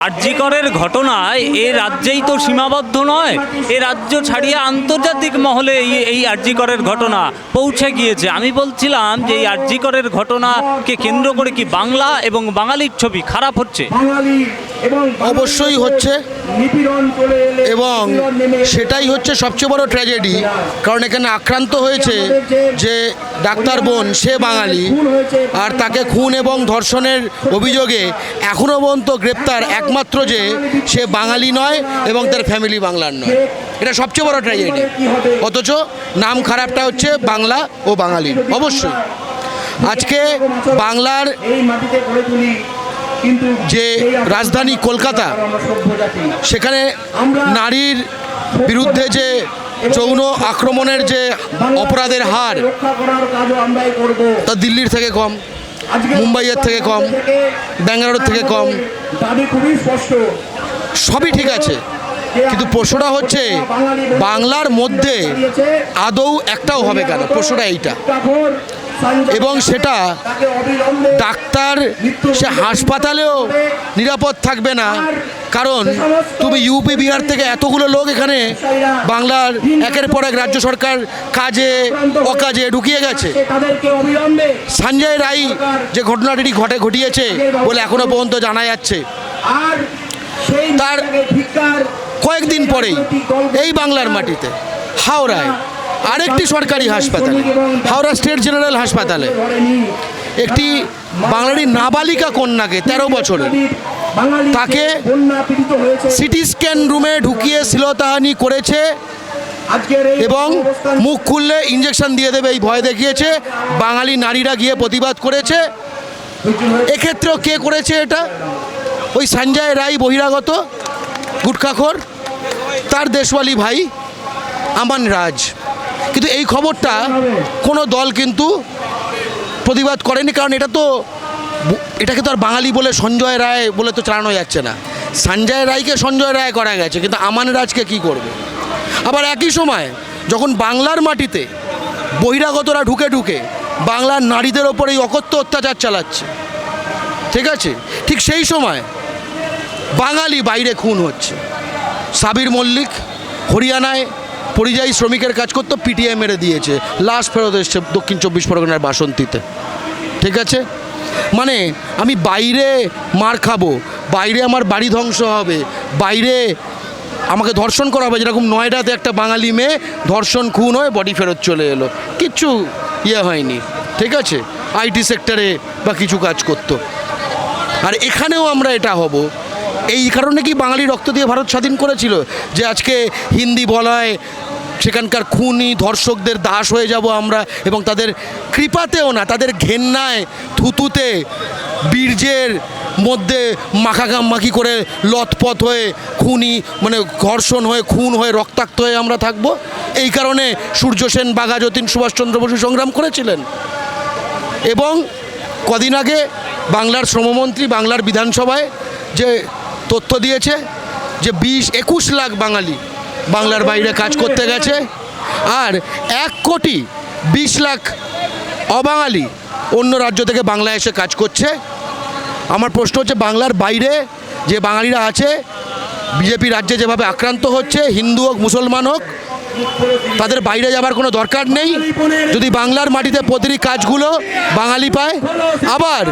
আরজিকরের ঘটনায় এ রাজ্যেই তো সীমাবদ্ধ নয় এ রাজ্য ছাড়িয়ে আন্তর্জাতিক মহলে এই এই আরজিকরের ঘটনা পৌঁছে গিয়েছে। আমি বলছিলাম যে এই আরজিকরের ঘটনাকে কেন্দ্র করে কি বাংলা এবং বাঙালির ছবি খারাপ হচ্ছে? অবশ্যই হচ্ছে এবং সেটাই হচ্ছে সবচেয়ে বড় ট্র্যাজেডি কারণ এখানে আক্রান্ত হয়েছে যে ডাক্তার বোন সে বাঙালি। আর তাকে খুন এবং ধর্ষণের অভিযোগে এখনও পর্যন্ত গ্রেপ্তার একমাত্র যে সে বাঙালি নয় এবং তার ফ্যামিলি বাংলার নয়। এটা সবচেয়ে বড় ট্র্যাজেডি অথচ নাম খারাপটা হচ্ছে বাংলা ও বাঙালির অবশ্যই। আজকে বাংলার যে রাজধানী কলকাতা সেখানে নারীর বিরুদ্ধে যে যৌন আক্রমণের যে অপরাধের হার তা দিল্লির থেকে কম মুম্বাইয়ের থেকে কম, ব্যাঙ্গালোর থেকে কম। দাবি খুবই স্পষ্ট সবই ঠিক আছে কিন্তু প্রশ্নটা হচ্ছে বাংলার মধ্যে আদৌ একটাও হবে কেন? প্রশ্নটা এইটা। এবং সেটা ডাক্তার সে হাসপাতালেও নিরাপদ থাকবে না। কারণ তুমি ইউপি বিহার থেকে এতগুলো লোক এখানে বাংলার একের পর এক রাজ্য সরকার কাজে অকাজে ঢুকিয়ে গেছে। সঞ্জয় রায় যে ঘটনাটি ঘটে ঘটিয়েছে বলে এখনও পর্যন্ত জানা যাচ্ছে। তার কয়েকদিন পরেই এই বাংলার মাটিতে হাওড়ায় আরেকটি সরকারি হাসপাতালে, হাওড়া স্টেট জেনারেল হাসপাতালে একটি বাঙালি নাবালিকা কন্যাকে তেরো বছরের। তাকে সিটি স্ক্যান রুমে ঢুকিয়ে শ্লীলতাহানি করেছে এবং মুখ খুললে ইঞ্জেকশন দিয়ে দেবে, এই ভয় দেখিয়েছে। বাঙালি নারীরা গিয়ে প্রতিবাদ করেছে। এক্ষেত্রেও কে করেছে এটা? ওই সঞ্জয় রায় বহিরাগত, গুটখাখোর। তার দেশওয়ালি ভাই আমান রাজ। কিন্তু এই খবরটা কোনো দল কিন্তু প্রতিবাদ করেনি, কারণ এটা তো এটাকে তো আর বাঙালি বলে সঞ্জয় রায় বলে তো চালানো যাচ্ছে না। সঞ্জয় রায়কে সঞ্জয় রায় করা গেছে, কিন্তু আমান রাজকে কি করবে? আবার একই সময় যখন বাংলার মাটিতে বহিরাগতরা ঢুকে ঢুকে বাংলার নারীদের ওপর এই অকথ্য অত্যাচার চালাচ্ছে, ঠিক আছে? ঠিক সেই সময় বাঙালি বাইরে খুন হচ্ছে। সাবির মল্লিক হরিয়ানায় পরিযায়ী শ্রমিকের কাজ করতো পিটিএ মেরে দিয়েছে। লাশ ফেরত এসছে দক্ষিণ চব্বিশ পরগনার বাসন্তীতে। ঠিক আছে? মানে আমি বাইরে মার খাব, বাইরে আমার বাড়ি ধ্বংস হবে, বাইরে আমাকে ধর্ষণ করা হবে। যেরকম নয়ডাতে একটা বাঙালি মেয়ে ধর্ষণ, খুন হয়ে বডি ফেরত চলে এলো। কিচ্ছু ইয়ে হয়নি। ঠিক আছে? আইটি সেক্টরে বা কিছু কাজ করতো। আর এখানেও আমরা এটা হব। এই কারণে কি বাঙালি রক্ত দিয়ে ভারত স্বাধীন করেছিল যে আজকে হিন্দি বলায় সেখানকার খুনি ধর্ষকদের দাস হয়ে যাব আমরা এবং তাদের কৃপাতেও না, তাদের ঘেন্নায় থুতুতে বীর্যের মধ্যে মাখামাখি করে লথপথ হয়ে খুনি মানে ঘর্ষণ হয়ে, খুন হয়ে, রক্তাক্ত হয়ে আমরা থাকব? এই কারণে সূর্য সেন, বাঘা যতীন, সুভাষচন্দ্র বসু সংগ্রাম করেছিলেন। এবং কদিন আগে বাংলার শ্রমমন্ত্রী বাংলার বিধানসভায় যে তথ্য দিয়েছে যে বিশ একুশ লাখ বাঙালি বাংলার বাইরে কাজ করতে গেছে। আর এক কোটি বিশ লাখ অবাঙালি অন্য রাজ্য থেকে বাংলায় এসে কাজ করছে। আমার প্রশ্ন হচ্ছে, বাংলার বাইরে যে বাঙালিরা আছে, বিজেপি রাজ্যে যেভাবে আক্রান্ত হচ্ছে, হিন্দু হোক, মুসলমান হোক তাদের বাইরে যাবার কোনো দরকার নেই। যদি বাংলার মাটিতে প্রতিটি কাজগুলো বাঙালি পায়, আবার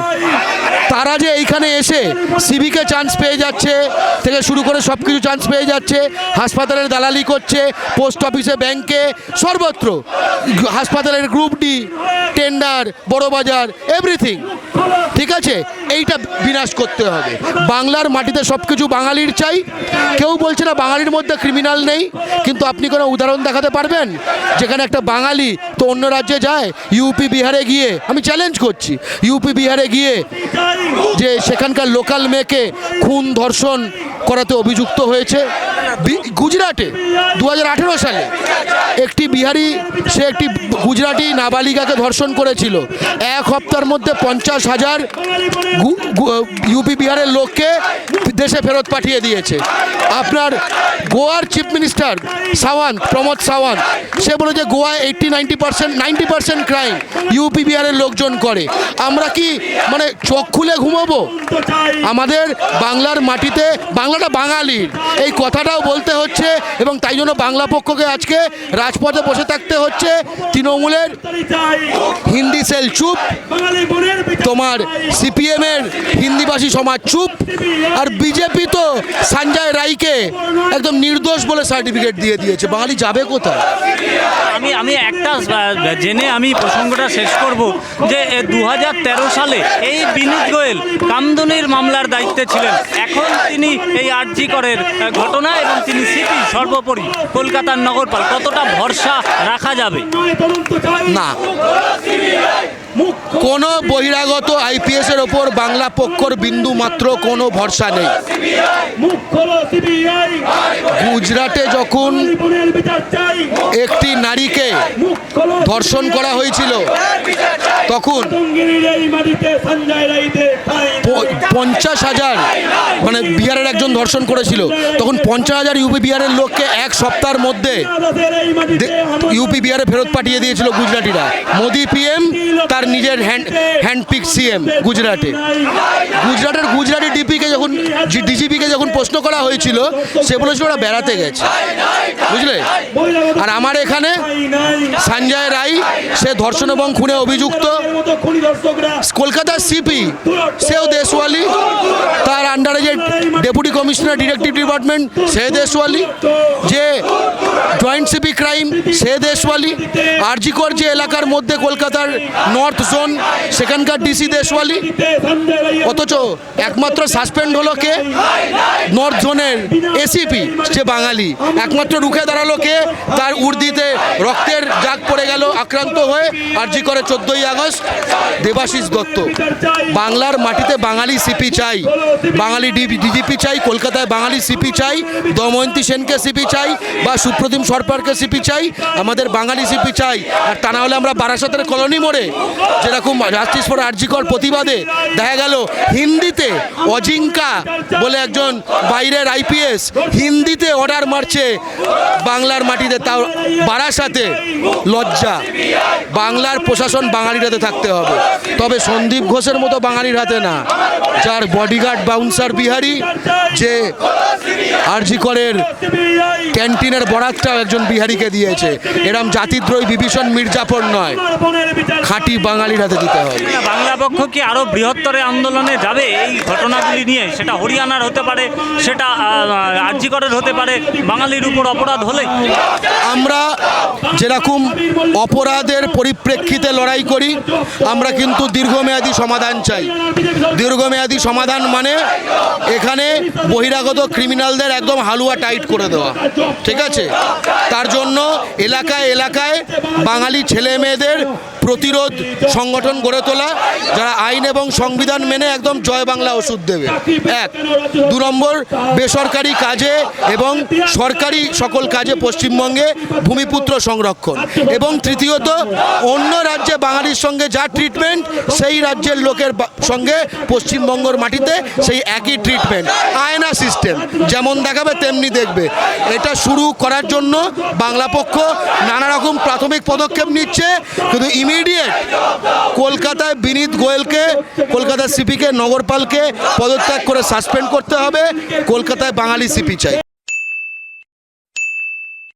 তারা যে এইখানে এসে সিভিকে চান্স পেয়ে যাচ্ছে, থেকে শুরু করে সব কিছু চান্স পেয়ে যাচ্ছে, হাসপাতালের দালালি করছে পোস্ট অফিসে ব্যাংকে সর্বত্র হাসপাতালের গ্রুপ ডি টেন্ডার বড়বাজার এভরিথিং ঠিক আছে? এইটা বিনাশ করতে হবে। বাংলার মাটিতে সব কিছু বাঙালির চাই। কেউ বলছে না বাঙালির মধ্যে ক্রিমিনাল নেই। কিন্তু আপনি কোনো উদাহরণ দেখাতে পারবেন? যেখানে একটা বাঙালি তো অন্য রাজ্যে যায় ইউপি বিহারে গিয়ে, আমি চ্যালেঞ্জ করছি ইউপি বিহারে গিয়ে যে সেখানকার লোকাল মেয়েকে খুন, ধর্ষণ করাতে অভিযুক্ত হয়েছে। গুজরাটে দু হাজার আঠেরো সালে একটি বিহারি, সে একটি গুজরাটি নাবালিকাকে ধর্ষণ করেছিল। এক হপ্তার মধ্যে পঞ্চাশ হাজার ইউপি বিহারের লোককে দেশে ফেরত পাঠিয়ে দিয়েছে। আপনার গোয়ার চিফ মিনিস্টার সাওয়ান্ত প্রমোদ সাওয়ান্ত সে বলে যে গোয়ায় eighty ninety percent ninety percent crime UP বিহারের লোকজন করে। আমরা কি মানে চোখ খুলে ঘুমাবো? আমাদের বাংলার মাটিতে বাংলাটা বাঙালির এই কথাটাও বলতে হচ্ছে এবং তাই জন্য বাংলা পক্ষকে আজকে রাজপথে বসে থাকতে হচ্ছে। তৃণমূলের হিন্দি সেল চুপ, তোমার সিপিএম এর হিন্দিভাষী সমাজ চুপ, আর বিজেপি তো সঞ্জয় রায়কে একদম নির্দোষ বলে সার্টিফিকেট দিয়ে দিয়েছে। বাঙালি যাবে কোথায়? আমি আমি একটা জেনে আমি প্রসঙ্গটা শেষ করব যে দু হাজার তেরো সালে এই বিনীত গোয়েল কামদুনির মামলার দায়িত্বে ছিলেন। এখন তিনি এই আরজি করের ঘটনা এবং তিনি সিপি সর্বোপরি কলকাতার নগরপাল। কতটা ভরসা রাখা যাবে? না। কোনো বহিরাগত আইপিএস এর ওপর বাংলা পক্ষর বিন্দু মাত্র কোনো ভরসা নেই। গুজরাটে যখন একটি নারীকে ধর্ষণ করা হয়েছিল তখন পঞ্চাশ হাজার মানে বিহারের একজন ধর্ষণ করেছিল তখন পঞ্চাশ হাজার ইউপি বিহারের লোককে এক সপ্তাহের মধ্যে ইউপি বিহারে ফেরত পাঠিয়ে দিয়েছিল গুজরাটিরা। মোদি পিএম তার নিজের হ্যান্ড হ্যান্ডপিক সিএম গুজরাটে। গুজরাটের গুজরাটি ডিপিকে যখন ডিজিপিকে যখন প্রশ্ন করা হয়েছিল, সে বলেছিল ওরা বেড়াতে গেছে। বুঝলে? আর আমার এখানে সঞ্জয় রায়, সে ধর্ষণ এবং খুনে অভিযুক্ত। কলকাতার সিপি সেও দেশওয়ালি। তার আন্ডারে যে ডেপুটি কমিশনার ডিরেক্টিভ ডিপার্টমেন্ট সে দেশওয়ালি। যে জয়েন্ট সিপি ক্রাইম সে দেশওয়ালি। আরজিকর যে এলাকার মধ্যে কলকাতার নর্থ জোন সেখানকার ডিসি দেশওয়ালি। অথচ একমাত্র সাসপেন্ড হলো কে? নর্থ জোনের এসিপি সে বাঙালি। একমাত্র রুখে দাঁড়াল কে? তার উর্দিতে রক্তের জাগ পড়ে গেল, আক্রান্ত হয়ে আরজি করে চোদ্দই আগস্ট দেবাশিস দত্ত। বাংলার মাটিতে বাঙালি সিপি চাই। বাঙালি ডিজিপি চাই, কলকাতায় বাঙালি সিপি চাই, দময়ন্তী সেনকে সিপি চাই, বা সুপ্রতিম সরকারকে সিপি চাই, আমাদের বাঙালি সিপি চাই। আর তা না হলে আমরা বারাসাতের কলোনি মোড়ে যেরকম জাস্টিস ফর আরজিকর প্রতিবাদে দেখা গেল, হিন্দিতে অজিঙ্কা বলে একজন বাইরের আইপিএস হিন্দিতে অর্ডার মারছে, বাংলার মাটিতে তাও বারাসাতে লজ্জা। বাংলার প্রশাসন বাঙালির হাতে থাকতে হবে। তবে সন্দীপ ঘোষের মতো বাঙালির হাতে না। যার বডিগার্ড বাউন্সার বিহারি, যে আরজি ক্যান্টিনের বরাতটাও একজন বিহারিকে দিয়েছে। এরম জাতিদ্রোহী বিভীষণ মির্জাফর নয়। খাঁটি বাঙালির হাতে দিতে হবে। বাংলা পক্ষ কি আরও বৃহত্তর আন্দোলনে যাবে? এই ঘটনাগুলি নিয়ে সেটা হরিয়ানার হতে পারে সেটা আরজিকরের হতে পারে বাঙালির উপর অপরাধ হলে? আমরা যেরকম অপরাধের পরিপ্রেক্ষিতে লড়াই করি আমরা কিন্তু দীর্ঘমেয়াদী সমাধান চাই। দীর্ঘমেয়াদী সমাধান মানে এখানে বহিরাগত ক্রিমিনালদের একদম হালুয়া টাইট করে দেওয়া। ঠিক আছে? তার জন্য এলাকায় এলাকায় বাঙালি ছেলে মেয়েদের প্রতিরোধ সংগঠন গড়ে তোলা, যারা আইন এবং সংবিধান মেনে একদম জয় বাংলা ওষুধ দেবে। এক, দু নম্বর, বেসরকারি কাজে এবং সরকারি সকল কাজে পশ্চিমবঙ্গে ভূমিপুত্র সংরক্ষণ। এবং তৃতীয়ত, অন্য রাজ্যে বাঙালির সঙ্গে যা ট্রিটমেন্ট সেই রাজ্যের লোকের সঙ্গে পশ্চিমবঙ্গর মাটিতে সেই একই ট্রিটমেন্ট আয়না সিস্টেম যেমন দেখাবে তেমনি দেখবে। এটা শুরু করার জন্য বাংলা পক্ষ নানা রকম প্রাথমিক পদক্ষেপ নিচ্ছে। কিন্তু ইমিডিয়েট কলকাতায় বিনীত গোয়েলকে, কলকাতার সিপিকে নগরপালকে পদত্যাগ করে সাসপেন্ড করতে হবে। কলকাতায় বাঙালি সিপি চাই।